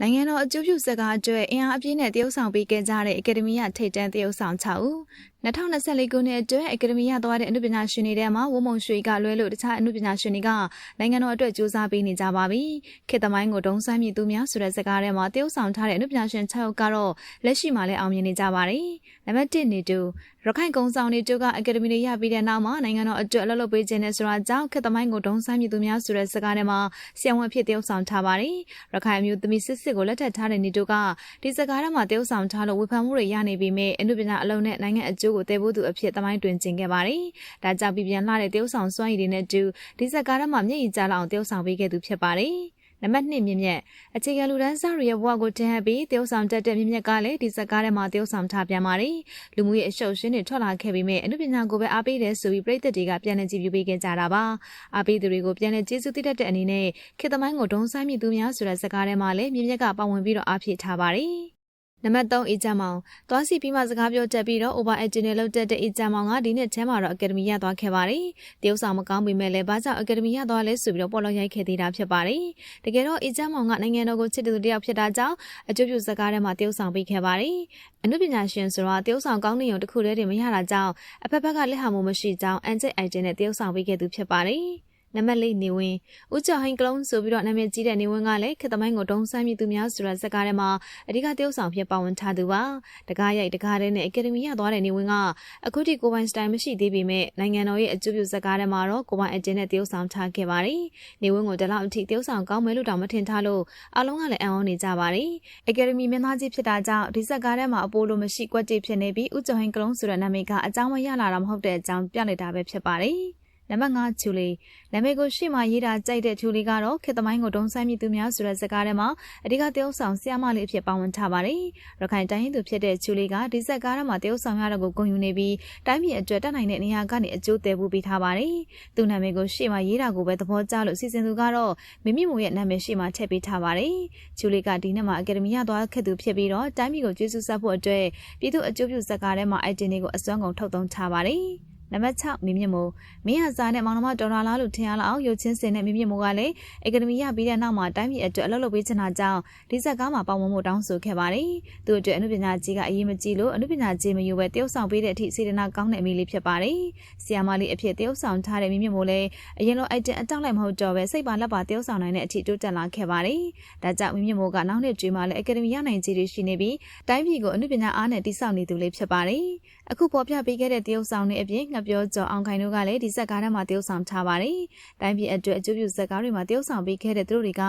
နိုင်ငံတော်အကျိုးပြုစကားအတွက်အင်အားအပြည့်နဲ့တရုတ်ဆောင်ပေးခဲ့ကြတဲ့အကယ်ဒမီရထိပ်တန်းတရုတ်ဆောင်6ဦး2024ခုနှစ်အတွက်အကယ်ဒမီရသွားတဲ့အမှုပညာရှင်တွေထဲမှာဝုံမုံရွှေကလွဲလို့တခြားအမှုပညာရှင်တွေကနိုင်ငံတော်အတွက်ကြိုးစားပေးနေကြပါပြီခေတ်သမိုင်းကိုဒုံဆန်းမြင့်သူများဆိုတဲ့စကားထဲမှာတရုတ်ဆောင်ထားတဲ့အမှုပညာရှင်6ဦးကတော့လက်ရှိမှာလည်းအောင်မြင်နေကြပါတယ်နံပါတ်1နေတူရခိုင်ကုန်းဆောင်နေတို့ကအကယ်ဒမီတွေရပြီးတဲ့နောက်မှာနိုင်ငံတော်အတွက်အလုပ်လုပ်ပေးခြင်းနဲ့ဆိုတာကြောင့်ခေတ်သမိုင်းကိုဒုံဆန်းမြင့်သူများဆိုတဲ့စကားထဲမှာဆရာဝန်ဖြစ်တရုတ်ဆောင်ထားပါတယ်ရခိုင်မျိုးသမီးစစ်စစ်ကိုလက်ထပ်ထားတဲ့နေတို့ကဒီစကားထဲမှာတရုတ်ဆောင်ထားလို့ဝေဖန်မှုတွေရနေပြီးမြဲအနုပညာအလုံးနဲ့နိုင်ငံအကျိုးကိုတည်ဖို့သူအဖြစ်သမိုင်းတွင်ကျင်ခဲ့ပါတယ်။ဒါကြောင့်ပြည်ပြန်လာတဲ့တရုတ်ဆောင်စွမ်းရည်တွေနဲ့တူဒီစကားထဲမှာမျက်ရည်ကျလောက်အောင်တရုတ်ဆောင်ပေးခဲ့သူဖြစ်ပါတယ်။ နံပါတ်2မြင့်မြတ်အခြေခံလူဒန်းစားတွေရဲ့ဘဝကိုတင်ဟပ်ပြီးတရုတ်ဆောင်တက်တဲ့မြင့်မြတ်ကလည်းဒီစကားထဲမှာတရုတ်ဆောင်ထားပြန်ပါတယ်လူမှုရေးအရှုပ်ရှင်းတွေထွက်လာခဲ့ပြီးမြဲအနုပညာကိုပဲအားပေးတယ်ဆိုပြီးပြည်သက်တွေကပြန်လည်ကြည့်ပြပေးခဲ့ကြတာပါအားပေးသူတွေကိုပြန်လည်ကျေးဇူးတည်တတ်တဲ့အနေနဲ့ခေတ္တမိုင်းကိုဒုံဆိုင်မြသူများဆိုတဲ့စကားထဲမှာလည်းမြင့်မြတ်ကပါဝင်ပြီးတော့အားဖြည့်ထားပါတယ် နံပါတ်3အေဂျင့်မောင်သွားစီပြီးမှစကားပြောတက်ပြီးတော့ over agent နဲ့လောက်တက်တဲ့အေဂျင့်မောင်ကဒီနှစ်ချမ်းမှာတော့ academy ရသွားခဲ့ပါတယ်။တရုတ်ဆောင်မကောင်းပေမဲ့လည်းဘာကြောင့် academy ရသွားလဲဆိုပြီးတော့ပေါ်လို့ရိုက်ခဲ့သေးတာဖြစ်ပါတယ်။တကယ်တော့အေဂျင့်မောင်ကနိုင်ငံတော်ကိုချစ်တဲ့သူတစ်ယောက်ဖြစ်တာကြောင့်အကျိုးပြုစကားထဲမှာတရုတ်ဆောင်ပေးခဲ့ပါတယ်။အမှုပညာရှင်ဆိုတော့တရုတ်ဆောင်ကောင်းနေုံတစ်ခုတည်းတည်းမရတာကြောင့်အဖက်ဖက်ကလက်ဟာမှုမရှိကြောင်းအန်ဂျက်အိုင်ဂျင်နဲ့တရုတ်ဆောင်ပေးခဲ့သူဖြစ်ပါတယ်။ နံပါတ်၄နေဝင်ဦးကျော်ဟိန်ကလုံးဆိုပြီးတော့နာမည်ကြီးတဲ့နေဝင်ကလည်းခေတ္တမိုင်းကိုတုံးဆန်းမြသူများဆိုတဲ့ဇာတ်ကားထဲမှာအဓိကတရုပ်ဆောင်ဖြစ်ပါဝင်ထားသူပါတကားရိုက်တကားတဲ့နဲ့အကယ်ဒမီရသွားတဲ့နေဝင်ကအခုထိကိုပိုင်စတိုင်မရှိသေးပေမဲ့နိုင်ငံတော်ရဲ့အကျိုးပြုဇာတ်ကားထဲမှာတော့ကိုပိုင်အကျဉ်းနဲ့တရုပ်ဆောင်ထားခဲ့ပါတယ်နေဝင်ကိုဒီလောက်အထိတရုပ်ဆောင်ကောင်းမယ်လို့တောင်မထင်ထားလို့အလုံးကလည်းအံ့ဩနေကြပါတယ်အကယ်ဒမီမင်းသားကြီးဖြစ်တာကြောင့်ဒီဇာတ်ကားထဲမှာအပိုလိုမရှိကွက်တိဖြစ်နေပြီးဦးကျော်ဟိန်ကလုံးဆိုတဲ့နာမည်ကအကြောင်းမရလာတာမဟုတ်တဲ့အကြောင်းပြလိုက်တာပဲဖြစ်ပါတယ် နံပါတ်5ချူလီနာမည်ကိုရှေ့မှာရေးတာကြိုက်တဲ့ချူလီကတော့ခေတ်သမိုင်းကိုဒုံဆိုင်မြသူများဆိုတဲ့ဇာတ်ကားထဲမှာအဓိကတရုပ်ဆောင်ဆရာမလေးအဖြစ်ပါဝင်ထားပါတယ်။ရခိုင်တိုင်းရင်းသူဖြစ်တဲ့ချူလီကဒီဇာတ်ကားထဲမှာတရုပ်ဆောင်ရတဲ့ကိုဂုဏ်ယူနေပြီးတိုင်းပြည်အတွက်တက်နိုင်တဲ့နေရာကနေအကျိုးတယ်ပူပေးထားပါတယ်။သူ့နာမည်ကိုရှေ့မှာရေးတာကိုပဲသဘောကျလို့စီစဉ်သူကတော့မိမိမို့ရဲ့နာမည်ရှေ့မှာထည့်ပေးထားပါတယ်။ချူလီကဒီနှစ်မှာအကယ်ဒမီရသွားခဲ့သူဖြစ်ပြီးတော့တိုင်းပြည်ကိုကျေးဇူးဆက်ဖို့အတွက်ပြည်သူအကျိုးပြုဇာတ်ကားထဲမှာအိုက်တင်တွေကိုအစွမ်းကုန်ထုတ်သုံးထားပါတယ်။ နံပါတ်6မင်းမြင့်မိုးမင်းဟာစာနဲ့မောင်နှမတော်လာလားလို့ထင်ရလောက်ရုပ်ချင်းစင်နဲ့မင်းမြင့်မိုးကလည်းအကယ်ဒမီရပြီးတဲ့နောက်မှာတိုင်းပြည်အတွက်အလုပ်လုပ်ပေးချင်တာကြောင့်ဒီဇက်ကားမှာပါဝင်မှုတောင်းဆိုခဲ့ပါတယ်။သူ့အတွက်အမှုပညာကြီးကအရေးမကြီးလို့အမှုပညာကြီးမယူပဲတရုတ်ဆောင်ပေးတဲ့အထိစေတနာကောင်းတဲ့အမိလေးဖြစ်ပါတယ်။ဆီယာမလေးအဖြစ်တရုတ်ဆောင်ထားတဲ့မင်းမြင့်မိုးလည်းအရင်လိုအိုက်တင်အတောက်လိုက်မဟုတ်တော့ပဲစိတ်ပါလက်ပါတရုတ်ဆောင်နိုင်တဲ့အထိတိုးတက်လာခဲ့ပါတယ်။ဒါကြောင့်မင်းမြင့်မိုးကနောက်နှစ်ကျွေးမှာလည်းအကယ်ဒမီရနိုင်ကြီးတွေရှိနေပြီးတိုင်းပြည်ကိုအမှုပညာအားနဲ့တိစောက်နေသူလေးဖြစ်ပါတယ်။အခုပေါ်ပြပေးခဲ့တဲ့တရုတ်ဆောင်တွေအပြင်ငှက်ပြောကျော်အောင်ခိုင်တို့ကလည်းဒီဇက်ကားထဲမှာတရုတ်ဆောင်ထားပါတယ်။တိုင်းပြည်အတွက်အကျိုးပြုဇက်ကားတွေမှာတရုတ်ဆောင်ပေးခဲ့တဲ့သူတို့တွေက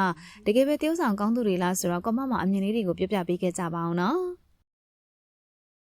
တကယ်ပဲတရုတ်ဆောင်ကောင်းသူတွေလားဆိုတော့ကောမမအမြင်လေးတွေကိုပြပြပေးခဲ့ကြပါအောင်နော်။